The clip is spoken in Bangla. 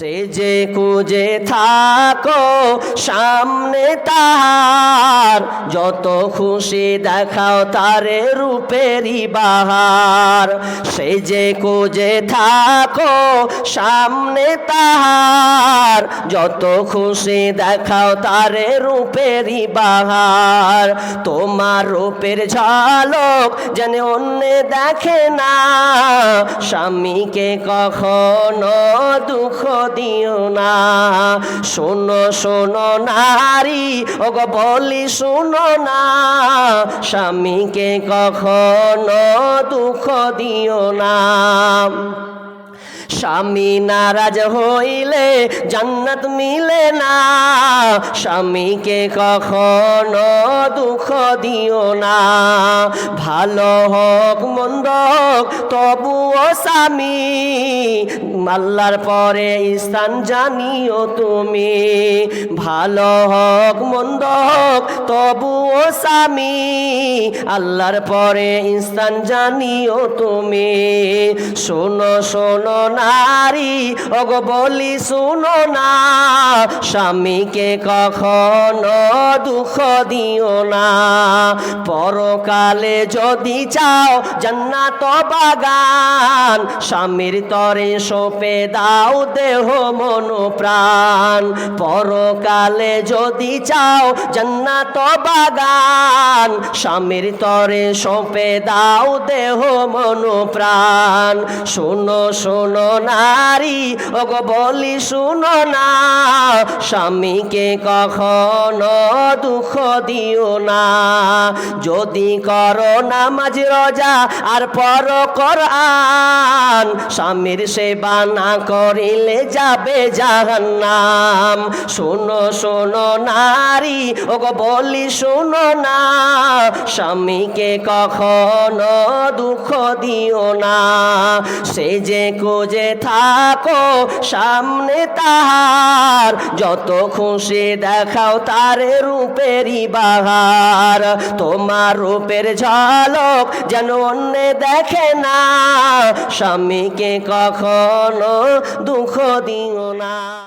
সে যে কুজে থাকো, সামনে তাহার। যত খুশি দেখাও তারে রূপেরই বাহার। সে যে কুজে থাকো, সামনে তাহার। যত খুশি দেখাও তারে রূপেরই বাহার। তোমার রূপের ঝলক যেন অন্য দেখে না। স্বামীকে কখনো দুঃখ দিও না। শোনো শোনো নারী ও গো বলি শোনো না। স্বামীকে কখনো দুঃখ দিও না। স্বামী নারাজ হইলে জান্নাত মিলে না। স্বামীকে কখনো দুঃখ দিও না। ভালো হোক, মন্দ তবুও স্বামী। মাল্লার পরে স্থান জানিও তুমি। ভালো হোক, মন্দ হোক, তবুও স্বামী। আল্লাহর পরে স্থান জানিও তুমি। শোনো শোনো নারী, ওগো বলি শুনো না। স্বামীকে কখনো দুঃখ দিও না। পরকালে যদি চাও জান্নাত বাগান, স্বামীর তরে সোপে দাও দেহ মন প্রাণ। পরকালে যদি চাও জান্নাত বাগান, স্বামীর তরে সোপে দাও দেহ মন প্রাণ। শোনো শোনো নারী, ওগো বলি শোনো না। স্বামীকে কখনো দুঃখ দিও না। যদি করো নামাজ, রোজা আর পর কোরআন, স্বামীর সেবা না করিলে যাবে জাহান্নাম। শোনো শোনো নারী, ওগো বলি শোনো না। স্বামীকে কখনো দুঃখ দিও না। সে যে কোজে থাকো, সামনে তাহার। যত খুশি দেখাও তার রূপেরই বাহার। তোমার রূপের ঝলক যেন অন্য দেখে না। স্বামীকে কখনো দুঃখ দিও না।